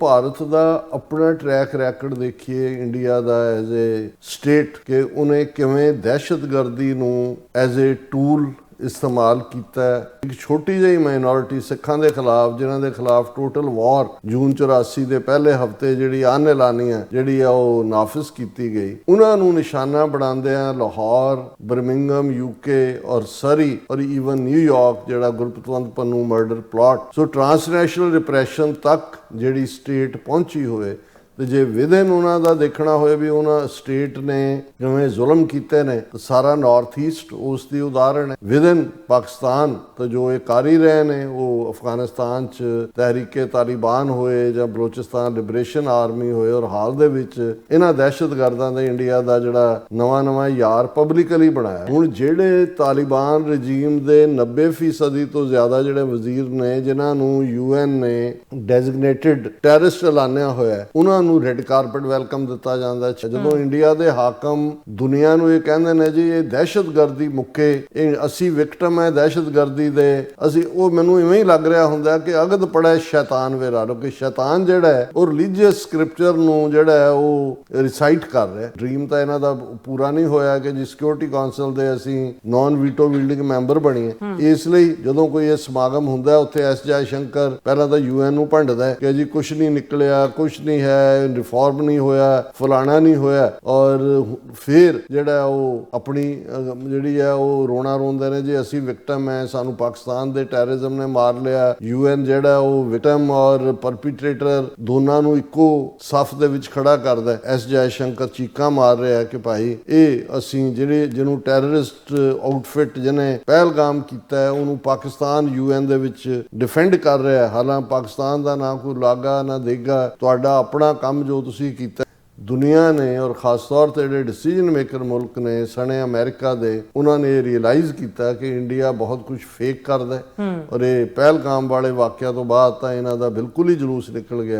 ਭਾਰਤ ਦਾ ਆਪਣਾ track record ਦੇਖੀਏ India ਦਾ ਐਜ਼ ਅ ਸਟੇਟ ਕਿ ਉਹਨੇ ਕਿਵੇਂ ਦਹਿਸ਼ਤਗਰਦੀ ਨੂੰ ਐਜ਼ ਅ ਟੂਲ ਇਸਤੇਮਾਲ ਕੀਤਾ ਇੱਕ ਛੋਟੀ ਜਿਹੀ ਮਾਈਨੋਰਿਟੀ ਸਿੱਖਾਂ ਦੇ ਖਿਲਾਫ, ਜਿਨ੍ਹਾਂ ਦੇ ਖਿਲਾਫ ਟੋਟਲ ਵਾਰ ਜੂਨ 84 ਦੇ ਪਹਿਲੇ ਹਫ਼ਤੇ ਜਿਹੜੀ ਅਨਐਲਾਨੀ ਹੈ, ਜਿਹੜੀ ਆ ਉਹ ਨਾਫਿਜ਼ ਕੀਤੀ ਗਈ। ਉਹਨਾਂ ਨੂੰ ਨਿਸ਼ਾਨਾ ਬਣਾਉਂਦੇ ਆ ਲਾਹੌਰ ਬਰਮਿੰਗਮ ਯੂਕੇ ਔਰ ਸਰੀ ਔਰ ਈਵਨ ਨਿਊਯਾਰਕ ਜਿਹੜਾ Gurpatwant Pannu murder plot so transnational repression ਤੱਕ ਜਿਹੜੀ ਸਟੇਟ ਪਹੁੰਚੀ ਹੋਵੇ ਤੇ ਜੇ ਵਿਦਨ ਉਹਨਾਂ ਦਾ ਦੇਖਣਾ ਹੋਏ ਵੀ ਉਹਨਾਂ ਸਟੇਟ ਨੇ ਜਿਵੇਂ ਜ਼ੁਲਮ ਕੀਤੇ ਨੇ ਤਾਂ ਸਾਰਾ ਨਾਰਥ ਈਸਟ ਉਸ ਦੀ ਉਦਾਹਰਣ ਹੈ। ਵਿਦਨ ਪਾਕਿਸਤਾਨ ਤਾਂ ਜੋ ਇਹ ਕਰ ਹੀ ਰਹੇ ਨੇ ਉਹ ਅਫਗਾਨਿਸਤਾਨ ਚ ਤਹਿਰੀਕੇ ਤਾਲਿਬਾਨ ਹੋਏ ਜਾਂ ਬਲੋਚਿਸਤਾਨ ਲਿਬਰੇਸ਼ਨ ਆਰਮੀ ਹੋਏ ਔਰ ਹਾਲ ਦੇ ਵਿੱਚ ਇਹਨਾਂ ਦਹਿਸ਼ਤਗਰਦਾਂ ਦੇ ਇੰਡੀਆ ਦਾ ਜਿਹੜਾ ਨਵਾਂ ਨਵਾਂ ਯਾਰ ਪਬਲਿਕਲੀ ਬਣਾਇਆ। ਹੁਣ ਜਿਹੜੇ ਤਾਲਿਬਾਨ ਰਜੀਮ ਦੇ 90% ਤੋਂ ਜ਼ਿਆਦਾ ਜਿਹੜੇ ਵਜ਼ੀਰ ਨੇ ਜਿਨ੍ਹਾਂ ਨੂੰ ਯੂਐਨ ਨੇ ਡੈਜ਼ਿਗਨੇਟਿਡ ਟੈਰਰਿਸਟ ਐਲਾਨਿਆ ਹੋਇਆ ਹੈ, ਉਹਨਾਂ ਨੂੰ ਰੈੱਡ ਕਾਰਪਟ ਵੈਲਕਮ ਦਿੱਤਾ ਜਾਂਦਾ ਹੈ। ਜਦੋਂ ਇੰਡੀਆ ਦੇ ਹਾਕਮ ਦੁਨੀਆ ਨੂੰ ਇਹ ਕਹਿੰਦੇ ਨੇ ਜੀ ਇਹ ਦਹਿਸ਼ਤਗਰਦੀ ਮੁੱਕੇ ਇਹ ਅਸੀਂ ਵਿਕਟਮ ਹੈ ਦਹਿਸ਼ਤਗਰਦੀ ਦੇ ਅਸੀਂ ਉਹ ਮੈਨੂੰ ਇਵੇਂ ਹੀ ਲੱਗ ਰਿਹਾ ਹੁੰਦਾ ਕਿ ਅਗਦ ਪੜਾ ਸ਼ੈਤਾਨ ਵੇ ਰਾਲੋ ਕਿ ਸ਼ੈਤਾਨ ਜਿਹੜਾ ਹੈ ਉਹ ਰਿਲੀਜੀਅਸ ਸਕ੍ਰਿਪਚਰ ਨੂੰ ਜਿਹੜਾ ਹੈ ਉਹ ਰਿਸਾਈਟ ਕਰ ਰਿਹਾ ਡ੍ਰੀਮ ਤਾਂ ਇਹਨਾਂ ਦਾ ਪੂਰਾ ਨਹੀਂ ਹੋਇਆ ਕਿ ਜੀ ਸਿਕਿਉਰਿਟੀ ਕਾਉਂਸਲ ਦੇ ਅਸੀਂ ਨਾਨ ਵੀਟੋ ਬਿਲਡਿੰਗ ਮੈਂਬਰ ਬਣੀਏ ਇਸ ਲਈ ਜਦੋਂ ਕੋਈ ਇਹ ਸਮਾਗਮ ਹੁੰਦਾ ਉੱਥੇ ਐਸ ਜੈ ਸ਼ੰਕਰ ਪਹਿਲਾਂ ਤਾਂ ਯੂਐਨ ਨੂੰ ਭੰਡਦਾ ਹੈ ਕਿ ਜੀ ਕੁਝ ਨਹੀਂ ਨਿਕਲਿਆ ਕੁਝ ਨਹੀਂ ਹੈ ਰਿਫਾਰਮ ਨਹੀਂ ਹੋਇਆ, ਫਲਾਣਾ ਨਹੀਂ ਹੋਇਆ ਔਰ ਫਿਰ ਜਿਹੜਾ ਉਹ ਆਪਣੀ ਜਿਹੜੀ ਹੈ ਉਹ ਰੋਣਾ ਰੋਂਦੇ ਨੇ, ਜੀ ਅਸੀਂ ਵਿਕਟਮ ਹੈ, ਸਾਨੂੰ ਪਾਕਿਸਤਾਨ ਦੇ ਟੈਰਰਿਜ਼ਮ ਨੇ ਮਾਰ ਲਿਆ ਯੂਐਨ ਜਿਹੜਾ ਉਹ ਵਿਕਟਮ ਔਰ ਪਰਪੀਟ੍ਰੇਟਰ ਦੋਨਾਂ ਨੂੰ ਇੱਕੋ ਸਫ ਦੇ ਵਿੱਚ ਖੜਾ ਕਰਦਾ ਐਸ ਜੈ ਸ਼ੰਕਰ ਚੀਕਾਂ ਮਾਰ ਰਿਹਾ ਕਿ ਭਾਈ ਇਹ ਅਸੀਂ ਜਿਹੜੇ, ਜਿਹਨੂੰ ਟੈਰਰਿਸਟ ਆਊਟਫਿਟ ਜਿਹਨੇ ਪਹਿਲਗਾਮ ਕੀਤਾ ਹੈ, ਉਹਨੂੰ ਪਾਕਿਸਤਾਨ ਯੂਐਨ ਦੇ ਵਿੱਚ ਡਿਫੈਂਡ ਕਰ ਰਿਹਾ ਹੈ। ਹਾਲਾਂ ਪਾਕਿਸਤਾਨ ਦਾ ਨਾ ਕੋਈ ਲਾਗਾ, ਨਾ ਦੇਗਾ, ਤੁਹਾਡਾ ਆਪਣਾ ਕੰਮ ਜੋ ਤੁਸੀਂ ਕੀਤਾ ਦੁਨੀਆ ਨੇ ਔਰ ਖਾਸ ਤੌਰ ਤੇ ਜਿਹੜੇ ਡਿਸੀਜਨ ਮੇਕਰ ਮੁਲਕ ਨੇ ਸਣੇ ਅਮਰੀਕਾ ਦੇ ਉਹਨਾਂ ਨੇ ਰਿਅਲਾਈਜ਼ ਕੀਤਾ ਕਿ ਇੰਡੀਆ ਬਹੁਤ ਕੁਝ ਫੇਕ ਕਰਦਾ ਔਰ ਇਹ ਪਹਿਲਗਾਮ ਵਾਲੇ ਵਾਕਿਆ ਤੋਂ ਬਾਅਦ ਤਾਂ ਇਹਨਾਂ ਦਾ ਬਿਲਕੁਲ ਹੀ ਜਲੂਸ ਨਿਕਲ ਗਿਆ